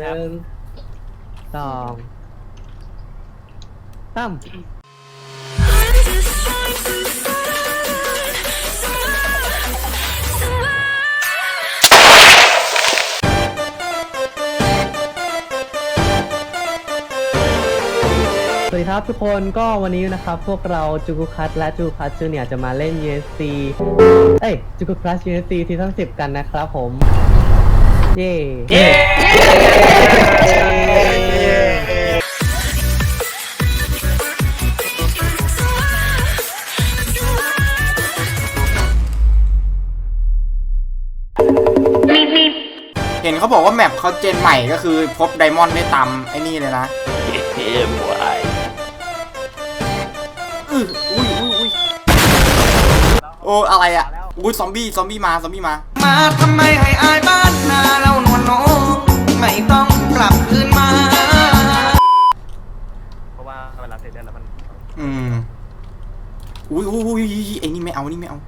หนึ่งสองสาม สวัสดีครับทุกคนก็วันนี้นะครับ พวกเราจูกุคัตและจูคัตจูเนี่ยจะมาเล่น USC เอ้ยจูกุคัต USC ซีซั่น10กันนะครับผม เย้เห็นเขาบอกว่าแมปเขาเจนใหม่ก็คือพบไดมอนด์ได้ตามไอ้นี่เลยนะอื้ออุ้ยอุ้ยอุ้ยโอ้อะไรอะ อุ้ยซอมบี้ซอมบี้มาซอมบี้มา มาทำไมให้อายบ้านนาเรานวลโนไม่ต้องกลับคืนมา เพราะว่าเวลาเสร็จเนี่ยแล้วมันอืมอุ้ยอุ้ยอุ้ยไอ้นี่ไม่เอานี่ไม่เอา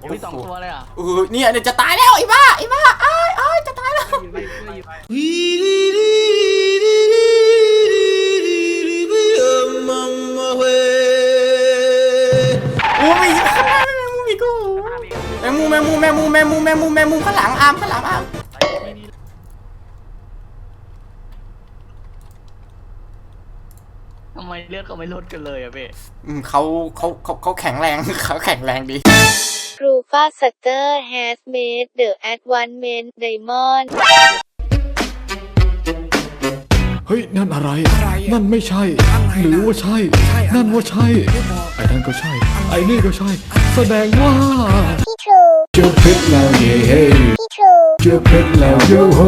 โอ้ยสองตัวเลยอะเออเนี่ยเดี๋ยวจะตายแล้วไอ้บ้าไอ้บ้าอ้า แมงมุมแมงมุมแมงมุมแมงมุมแมงมุมแมงมุมข้างหลังอาร์มข้างหลังอาร์มทำไมเลือดเขาไม่ลดกันเลยอะเพ่อืมเขาเขาเขาเขาแข็งแรง เขาแข็งแรงดี Rufa Sutter has made the advancement diamond เฮ้ยนั่นอะไร นั่นไม่ใช่ หรือว่าใช่ นั่นว่าใช่ ไอ้นั่นก็ใช่ ไอ้นี่ก็ใช่ แสดงว่าพี่ทรูเจอเพชรแล้วเย่เฮ้พี่ทรูเจอเพชรแล้วโยโฮ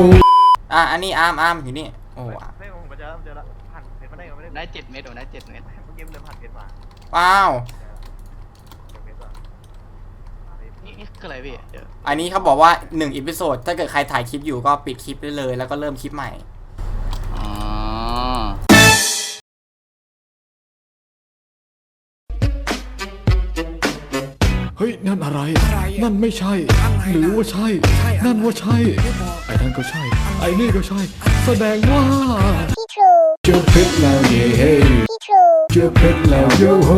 อะอันนี้อาร์มอาร์มอยู่นี่โอ้อะไม่ผมเจอเจอแล้วผ่านเพชรมาได้ก็ไม่ได้ได้เจ็ดเมตรโอ้ได้เจ็ดเมตรเมื่อกี้มันเดินผ่านเพชรมาว้าวเจอเพชรว่ะนี่คืออะไรพี่เดี๋ยวอันนี้เขาบอกว่า1อีพิโซดถ้าเกิดใครถ่ายคลิปอยู่ก็ปิดคลิปได้เลย แล้วก็เริ่มคลิปใหม่ เฮ้ยนั่นอะไร นั่นไม่ใช่ หรือว่าใช่ นั่นว่าใช่ ไอ้นั่นก็ใช่ ไอ้นี่ก็ใช่ แสดงว่าพี่ทรูเจอเพชรแล้วเย่เฮ้พี่ทรูเจอเพชรแล้วโยโฮ